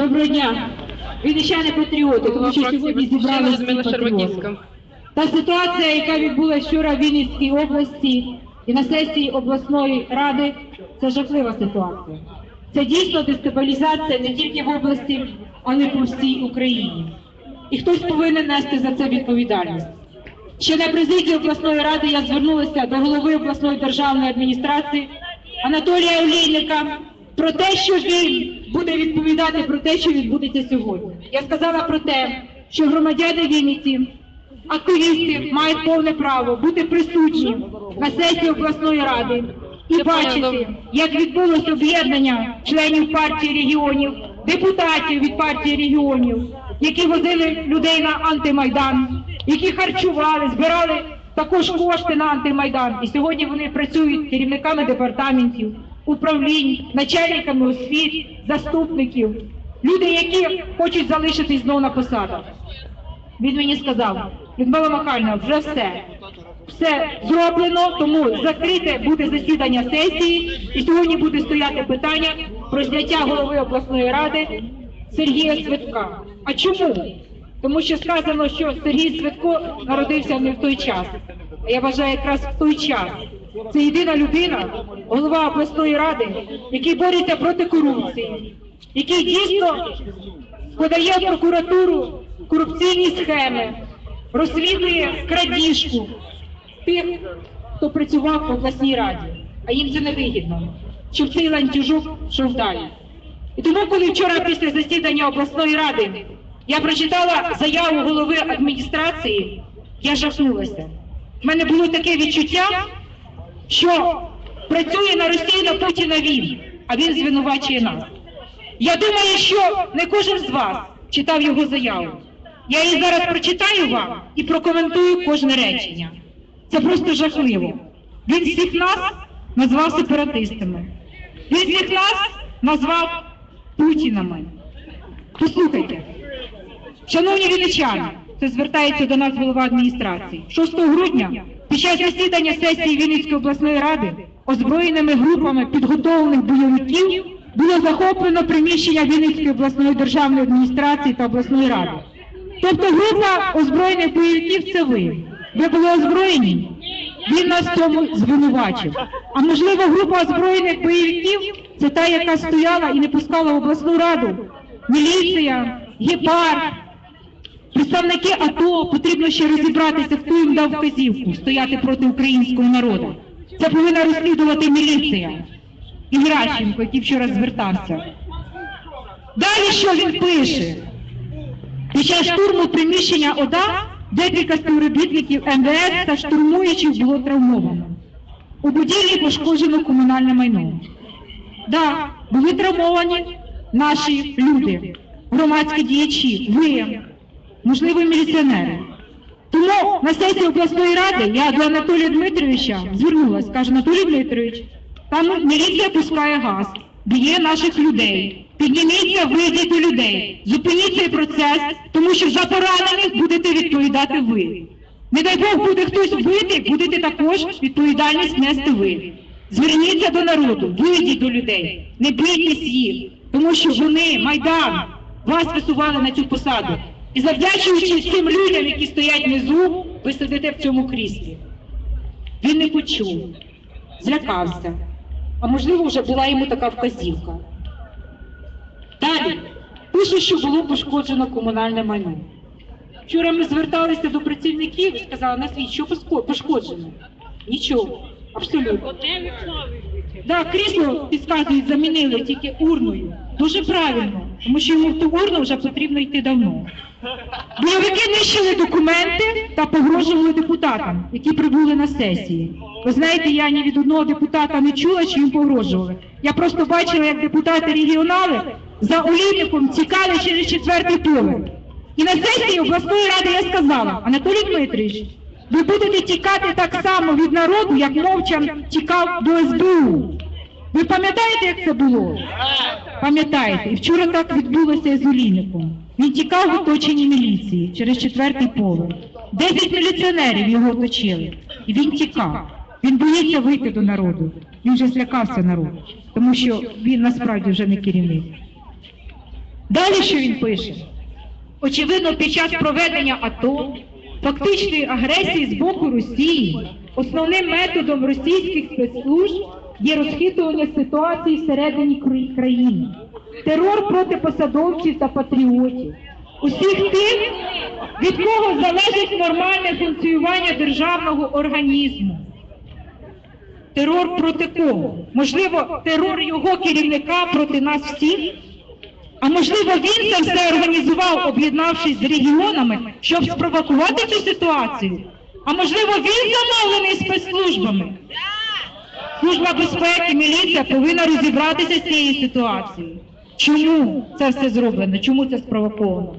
Доброго дня. Вінничани патріоти, тому що сьогодні зібрали Людмила Шерваківська. Та ситуація, яка відбулася вчора в Вінницькій області і на сесії обласної ради, це жахлива ситуація. Це дійсно дестабілізація не тільки в області, але й по всій Україні. І хтось повинен нести за це відповідальність. Ще на президії обласної ради я звернулася до голови обласної державної адміністрації Анатолія Олійника про те, що він буде відповідати про те, що відбудеться сьогодні. Я сказала про те, що громадяни Вінниці, активісти мають повне право бути присутні на сесії обласної ради і бачити, як відбулося об'єднання членів партії регіонів, депутатів від партії регіонів, які возили людей на антимайдан, які харчували, збирали також кошти на антимайдан. І сьогодні вони працюють керівниками департаментів, управлінь, начальниками освіт, заступників, люди, які хочуть залишитись знову на посадах. Він мені сказав, Людмила Михайлівна, вже все. Все зроблено, тому закрите буде засідання сесії, і сьогодні буде стояти питання про зняття голови обласної ради Сергія Свитка. А чому? Тому що сказано, що Сергій Свитко народився не в той час. А я вважаю якраз в той час. Це єдина людина, голова обласної ради, який бореться проти корупції, який дійсно подає в прокуратуру корупційні схеми, розслідує крадіжку тих, хто працював в обласній раді, а їм це не вигідно, щоб цей ланцюжок йшов далі. І тому, коли вчора після засідання обласної ради я прочитала заяву голови адміністрації, я жахнулася. У мене було таке відчуття, що працює на Росію на Путіна він, а він звинувачує нас. Я думаю, що не кожен з вас читав його заяву. Я її зараз прочитаю вам і прокоментую кожне речення. Це просто жахливо. Він всіх нас назвав сепаратистами. Він всіх нас назвав Путінами. Послухайте, шановні вінничани, це звертається до нас голова адміністрації. 6 грудня під час засідання сесії Вінницької обласної ради озброєними групами підготовлених бойовиків було захоплено приміщення Вінницької обласної державної адміністрації та обласної ради. Тобто група озброєних бойовиків це ви. Ви були озброєні? Він нас в цьому звинувачив. А можливо, група озброєних бойовиків це та, яка стояла і не пускала в обласну раду. Міліція, гепард, представники АТО потрібно ще розібратися, хто їм дав вказівку стояти проти українського народу. Це повинна розслідувати міліція. І Геращенко, який вчора звертався. Далі що він пише? Під час штурму приміщення ОДА декілька співробітників МВС та штурмуючих було травмовано. У будівлі пошкоджено комунальне майно. Да, були травмовані наші люди, громадські діячі, ви, можливо, міліціонери. Тому на сесії обласної ради я до Анатолія Дмитровича звернулася, каже, Анатолій Дмитрович, там міліція пускає газ, б'є наших людей. Підніміться, вийдіть до людей, зупиніть цей процес, тому що за поранених будете відповідати ви. Не дай Бог буде хтось вбитий, будете також відповідальність нести ви. Зверніться до народу, вийдіть до людей, не бійтесь їх, тому що вони, Майдан, вас висували на цю посаду. І завдячуючи всім людям, які стоять внизу, ви сидите в цьому кріслі. Він не почув, злякався. А можливо, вже була йому така вказівка. Далі пише, що було пошкоджено комунальне майно. Вчора ми зверталися до працівників і сказали, на назвіть, що пошкоджено? Нічого, абсолютно. Да, крісло підказують, замінили тільки урною. Дуже правильно, тому що йому в ту урну вже потрібно йти давно. Бойовики нищили документи та погрожували депутатам, які прибули на сесії. Ви знаєте, я ні від одного депутата не чула, що їм погрожували. Я просто бачила, як депутати регіонали за олійником тікали через четвертий поверх. І на сесії обласної ради я сказала, Анатолій Дмитрович, ви будете тікати так само від народу, як мовчан тікав до СБУ. Ви пам'ятаєте, як це було? Пам'ятаєте, і вчора так відбулося з Олійником. Він тікав в оточенні міліції через четвертий поверх. Десять міліціонерів його оточили, і він тікав. Він боїться вийти до народу. Він вже злякався народу, тому що він насправді вже не керівник. Далі що він пише? Очевидно, під час проведення АТО, фактичної агресії з боку Росії, основним методом російських спецслужб є розхитування ситуації всередині країни, терор проти посадовців та патріотів, усіх тих, від кого залежить нормальне функціонування державного організму. Терор проти кого? Можливо, терор його керівника проти нас всіх? А можливо, він це все організував, об'єднавшись з регіонами, щоб спровокувати цю ситуацію? А можливо, він замовлений спецслужбами? Служба безпеки, міліція повинна розібратися з цією ситуацією. Чому це все зроблено? Чому це спровоковано?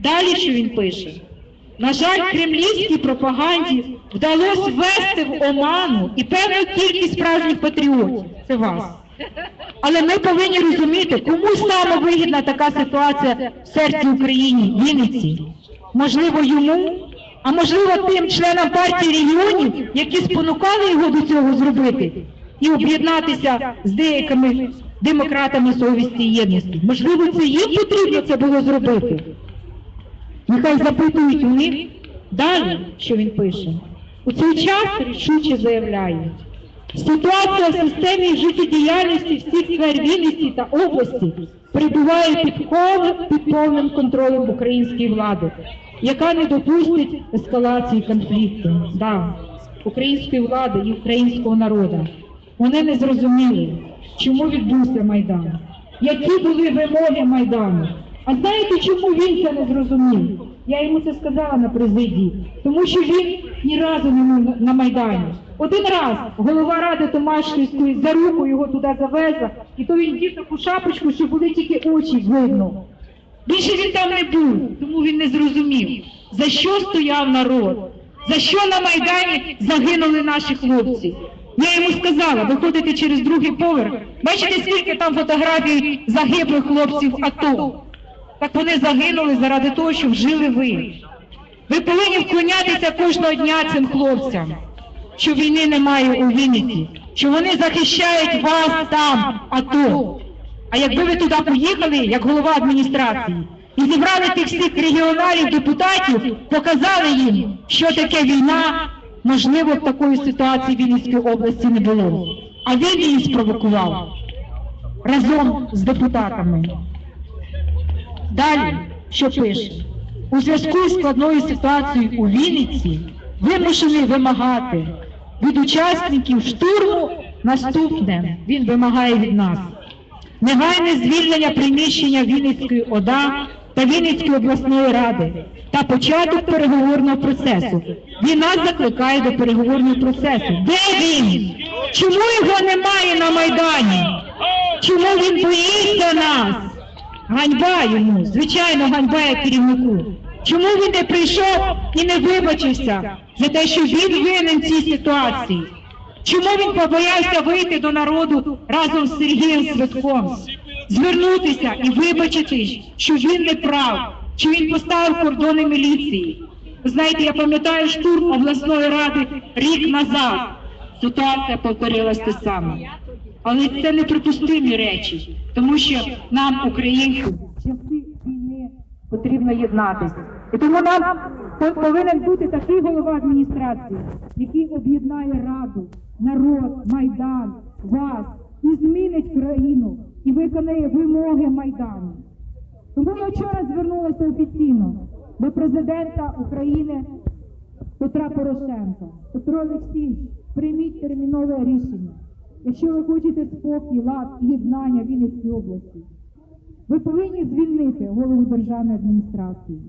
Далі що він пише? На жаль, кремлівській пропаганді вдалося ввести в оману і певну кількість справжніх патріотів. Це вас. Але ми повинні розуміти, кому саме вигідна така ситуація в серці України, Вінниці. Можливо, йому, а можливо тим членам партії регіонів, які спонукали його до цього зробити і об'єднатися з деякими демократами совісті і єдності. Можливо, це їм потрібно це було зробити. Нехай запитують у них далі, що він пише. У цей час рішуче заявляє. Ситуація в системі життєдіяльності всіх сфер Вінниці та області перебуває під, ков- під повним контролем української влади, яка не допустить ескалації конфлікту. Да, української влади і українського народу. Вони не зрозуміли, чому відбувся Майдан, які були вимоги Майдану. А знаєте, чому він це не зрозумів? Я йому це сказала на президії, тому що він ні разу не був на- Майдані. Один раз голова ради Томашківської за руку його туди завезла, і то він дів таку шапочку, що були тільки очі видно. Більше він там не був, тому він не зрозумів, за що стояв народ, за що на Майдані загинули наші хлопці. Я йому сказала, виходите через другий поверх, бачите, скільки там фотографій загиблих хлопців АТО. Так вони загинули заради того, щоб жили ви. Ви повинні вклонятися кожного дня цим хлопцям, що війни немає у Вінниці, що вони захищають вас там, АТО. А якби ви туди поїхали, як голова адміністрації, і зібрали тих всіх регіоналів, депутатів, показали їм, що таке війна, можливо, такої ситуації в Вінницькій області не було. А він її спровокував разом з депутатами. Далі, що пише? У зв'язку з складною ситуацією у Вінниці вимушений вимагати від учасників штурму наступне. Він вимагає від нас. Негайне звільнення приміщення Вінницької ОДА та Вінницької обласної ради та початок переговорного процесу. Він нас закликає до переговорного процесу. Де він? Чому його немає на Майдані? Чому він боїться нас? Ганьба йому, звичайно, ганьба як керівнику. Чому він не прийшов і не вибачився за те, що він винен в цій ситуації? Чому він побоявся вийти до народу разом з Сергієм Святком, звернутися і вибачитись, що він не прав, що він поставив кордони міліції? Ви знаєте, я пам'ятаю штурм обласної ради рік назад. Ситуація повторилась те саме. Але це неприпустимі речі, тому що нам, українцям, війни потрібно єднатися. І тому нам по- повинен бути такий голова адміністрації, який об'єднає раду, народ, майдан, вас і змінить країну і виконає вимоги майдану. Тому я вчора звернулася офіційно до президента України Петра Порошенка. Петро Олексійович, прийміть термінове рішення. Якщо ви хочете спокій, лад і єднання Вінницької області, ви повинні звільнити голову державної адміністрації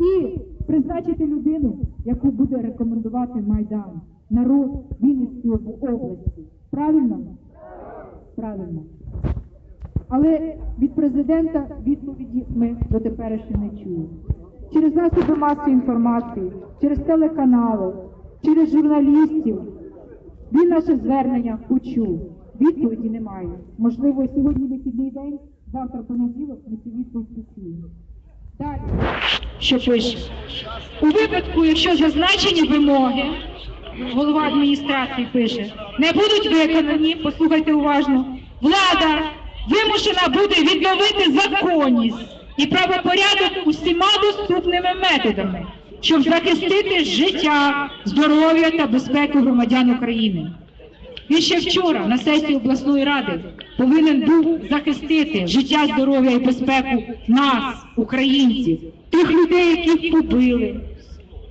і призначити людину, яку буде рекомендувати Майдан, народ Вінницької області. Правильно? Правильно. Але від президента відповіді ми дотепер ще не чуємо. Через засоби масової інформації, через телеканали, через журналістів він наше звернення почув. Відповіді немає. Можливо, сьогодні вихідний день, завтра понеділок ми цю відповідь почуємо. Далі. Що пише? У випадку, якщо зазначені вимоги, голова адміністрації пише, не будуть виконані, послухайте уважно, влада вимушена буде відновити законність і правопорядок усіма доступними методами, щоб захистити життя, здоров'я та безпеку громадян України. Він ще вчора на сесії обласної ради повинен був захистити життя, здоров'я і безпеку нас, українців, тих людей, яких побили,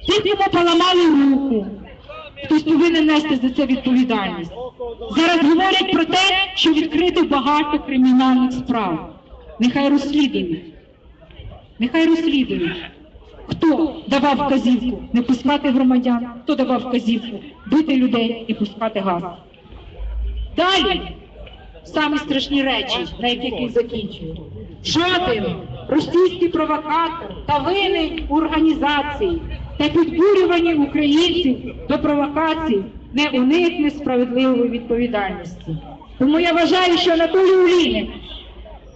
тих, кому поламали руку. Хтось повинен нести за це відповідальність. Зараз говорять про те, що відкрито багато кримінальних справ. Нехай розслідують. Нехай розслідують. Хто давав вказівку не пускати громадян, хто давав вказівку бити людей і пускати газ. Далі самі страшні речі, на яких він закінчує. Жоден російський провокатор та винний у організації та підбурюванні українців до провокацій не уникне справедливої відповідальності. Тому я вважаю, що Анатолій Олійник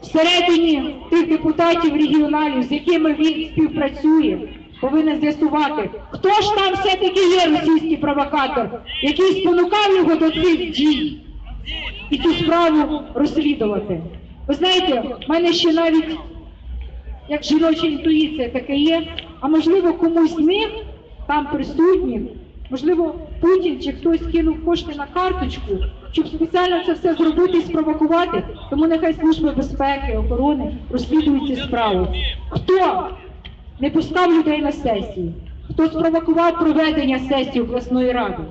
всередині тих депутатів регіоналів, з якими він співпрацює, повинен з'ясувати, хто ж там все-таки є російський провокатор, який спонукав його до цих дій і цю справу розслідувати. Ви знаєте, в мене ще навіть як жіноча інтуїція таке є, а можливо комусь з них там присутніх, можливо, Путін чи хтось кинув кошти на карточку, щоб спеціально це все зробити і спровокувати, тому нехай служби безпеки, охорони розслідують цю справу. Хто не пускав людей на сесії? Хто спровокував проведення сесії обласної ради?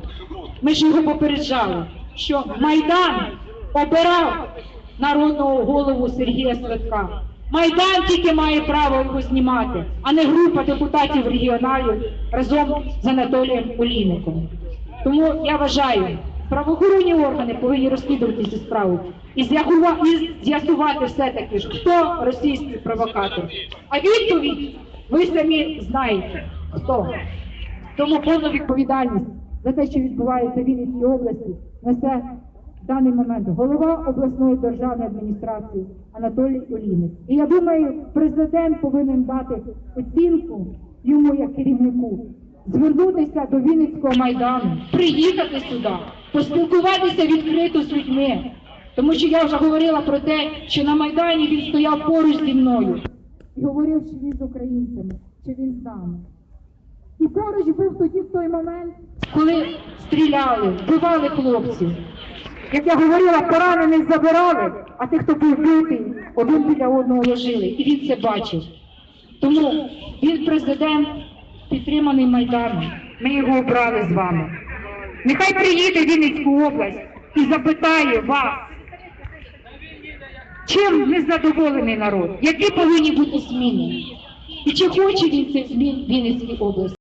Ми ж його попереджали, що Майдан обирав народного голову Сергія Светка. Майдан тільки має право його знімати, а не група депутатів регіоналів разом з Анатолієм Олійником. Тому я вважаю, правоохоронні органи повинні розслідувати цю справу і з'ясува- з'ясувати все-таки, ж, хто російський провокатор. А відповідь ви самі знаєте, хто. Тому повну відповідальність за те, що відбувається в Вінницькій області, несе в даний момент голова обласної державної адміністрації Анатолій Олійник. І я думаю, президент повинен дати оцінку йому як керівнику, звернутися до Вінницького майдану, приїхати сюди, поспілкуватися відкрито з людьми. Тому що я вже говорила про те, що на Майдані він стояв поруч зі мною і говорив, що він з українцями, що він з нами. І поруч був тоді в той момент, коли стріляли, вбивали хлопців. Як я говорила, поранених забирали, а тих, хто був битий, один біля одного ложили. І він це бачив. Тому він президент, підтриманий Майданом. Ми його обрали з вами. Нехай приїде в Вінницьку область і запитає вас, чим незадоволений народ, які повинні бути зміни. І чи хоче він цих змін в Вінницькій області?